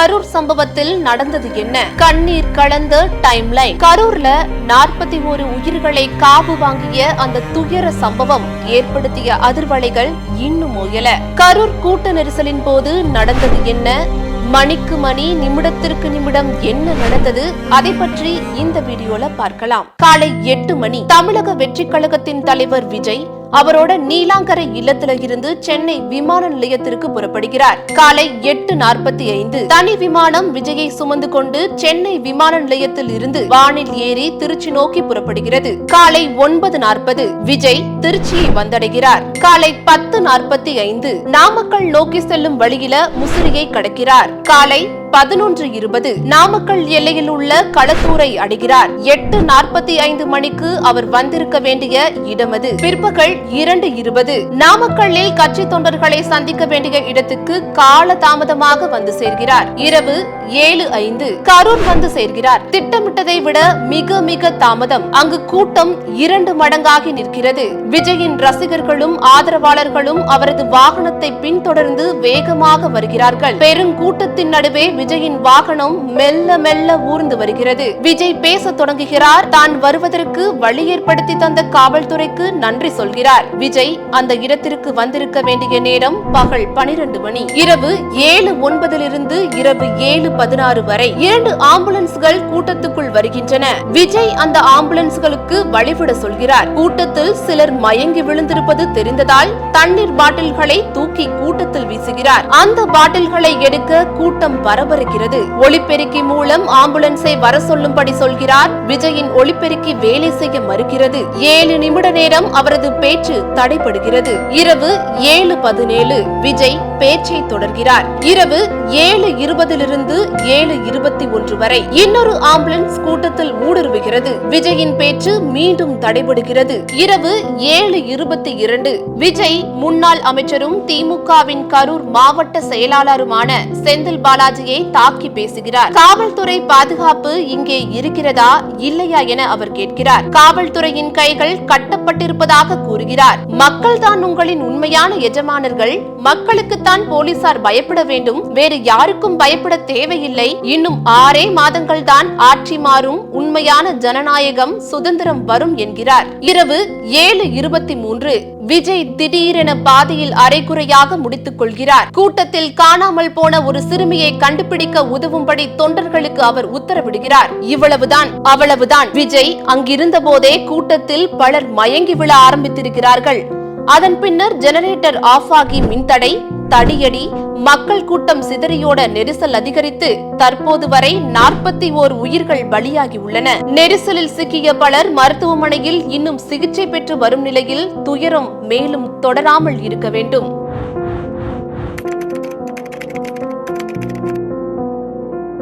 கரூர் சம்பவத்தில் நடந்தது என்ன? கண்ணீர் கலந்த டைம் லைன் கரூர்ல நாற்பத்தி ஒரு உயிர்களை காவு வாங்கிய அந்த துயர சம்பவம் ஏற்படுத்திய அதிர்வலைகள் இன்னும் ஓயல. கரூர் கூட்ட நெரிசலின் போது நடந்தது என்ன? மணிக்கு மணி நிமிடத்திற்கு நிமிடம் என்ன நடந்தது? அதை பற்றி இந்த வீடியோல பார்க்கலாம். காலை எட்டு மணி. தமிழக வெற்றி கழகத்தின் தலைவர் விஜய் அவரோட நீலாங்கரை இல்லத்துல இருந்து சென்னை விமான நிலையத்திற்கு புறப்படுகிறார். காலை எட்டு நாற்பத்தி ஐந்து. தனி விமானம் விஜயை சுமந்து கொண்டு சென்னை விமான நிலையத்தில் இருந்து வானில் ஏறி திருச்சி நோக்கி புறப்படுகிறது. காலை ஒன்பது நாற்பது. விஜய் திருச்சியை வந்தடைகிறார். காலை பத்து நாற்பத்தி ஐந்து. நாமக்கல் நோக்கி செல்லும் வழியில முசிறியை கடக்கிறார். காலை பதினொன்று இருபது நாமக்கல் எல்லையில் உள்ள களத்தூரை அடைகிறார். எட்டு நாற்பத்தி ஐந்து மணிக்கு அவர் வந்திருக்க வேண்டிய இடம் அது. பிற்பகல் இரண்டு இருபது நாமக்கல்லில் கட்சி தொண்டர்களை சந்திக்க வேண்டிய இடத்துக்கு கால தாமதமாக வந்து சேர்கிறார். இரவு ஏழு ஐந்து கரூர் வந்து சேர்கிறார். திட்டமிட்டதை விட மிக மிக தாமதம். அங்கு கூட்டம் இரண்டு மடங்காகி நிற்கிறது. விஜயின் ரசிகர்களும் ஆதரவாளர்களும் அவரது வாகனத்தை பின்தொடர்ந்து வேகமாக வருகிறார்கள். பெருங்கூட்டத்தின் நடுவே விஜயின் வாகனம் மெல்ல மெல்ல ஊர்ந்து வருகிறது. விஜய் பேச தொடங்குகிறார். தான் வருவதற்கு வழி ஏற்படுத்தி தந்த காவல்துறைக்கு நன்றி சொல்கிறார். விஜய் அந்த இடத்திற்கு வந்திருக்க வேண்டிய நேரம் பகல் பனிரெண்டு மணி. இரவு ஏழு ஒன்பதிலிருந்து இரவு ஏழு பதினாறு வரை இரண்டு ஆம்புலன்ஸ்கள் கூட்டத்துக்குள் வருகின்றன. விஜய் அந்த ஆம்புலன்ஸ்களுக்கு வழிவிட சொல்கிறார். கூட்டத்தில் சிலர் மயங்கி விழுந்திருப்பது தெரிந்ததால் தண்ணீர் பாட்டில்களை தூக்கி கூட்டத்தில் வீசுகிறார். அந்த பாட்டில்களை எடுக்க கூட்டம் பரபரக்கிறது ஒளிப்பெருக்கி மூலம் ஆம்புலன்ஸை வர சொல்லும்படி சொல்கிறார். விஜயின் ஒளிப்பெருக்கி வேலை செய்ய மறுக்கிறது. ஏழு நிமிட நேரம் அவரது பேச்சு தடைபடுகிறது. இரவு ஏழு பதினேழு. விஜய் பேச்சை தொடர்கிறார். இரவு ஏழு இருபதிலிருந்து ஏழு இருபத்தி ஒன்று வரை இன்னொரு ஆம்புலன்ஸ் கூட்டத்தில் ஊடுருவுகிறது. விஜயின் பேச்சு மீண்டும் தடைபடுகிறது. இரவு ஏழு இருபத்தி இரண்டு விஜய் முன்னாள் அமைச்சரும் திமுகவின் கரூர் மாவட்ட செயலாளருமான செந்தில் பாலாஜியை தாக்கி பேசுகிறார். காவல்துறை பாதுகாப்பு இங்கே இருக்கிறதா இல்லையா என அவர் கேட்கிறார். காவல்துறையின் கைகள் கட்டப்பட்டிருப்பதாக கூறுகிறார். மக்கள்தான் உங்களின் உண்மையான எஜமானர்கள். மக்களுக்கு தான் போலீசார் பயப்பட வேண்டும். வேறு யாருக்கும் பயப்பட தேவையில்லை. இன்னும் ஆறே மாதங்கள் தான் ஆட்சி மாறும். உண்மையான ஜனநாயகம் சுதந்திரம் வரும் என்கிறார். இரவு ஏழு இருபத்தி மூன்று. விஜய் திடீரென பாதையில் அரைகுறையாக முடித்துக் கொள்கிறார். கூட்டத்தில் காணாமல் போன ஒரு சிறுமியை கண்டுபிடிக்க உதவும்படி தொண்டர்களுக்கு அவர் உத்தரவிடுகிறார். இவ்வளவுதான் அவ்வளவுதான். விஜய் அங்கிருந்த போதே கூட்டத்தில் பலர் மயங்கி விழ ஆரம்பித்திருக்கிறார்கள். அதன் பின்னர் ஜெனரேட்டர் ஆஃப் ஆகி மின்தடை தடியடி மக்கள் கூட்டம் சிதறியோட நெரிசல் அதிகரித்து தற்போது வரை நாற்பத்தி ஓர் உயிர்கள் பலியாகி உள்ளன. நெரிசலில் சிக்கிய பலர் மருத்துவமனையில் இன்னும் சிகிச்சை பெற்று வரும் நிலையில் துயரம் மேலும் தொடராமல் இருக்க வேண்டும்.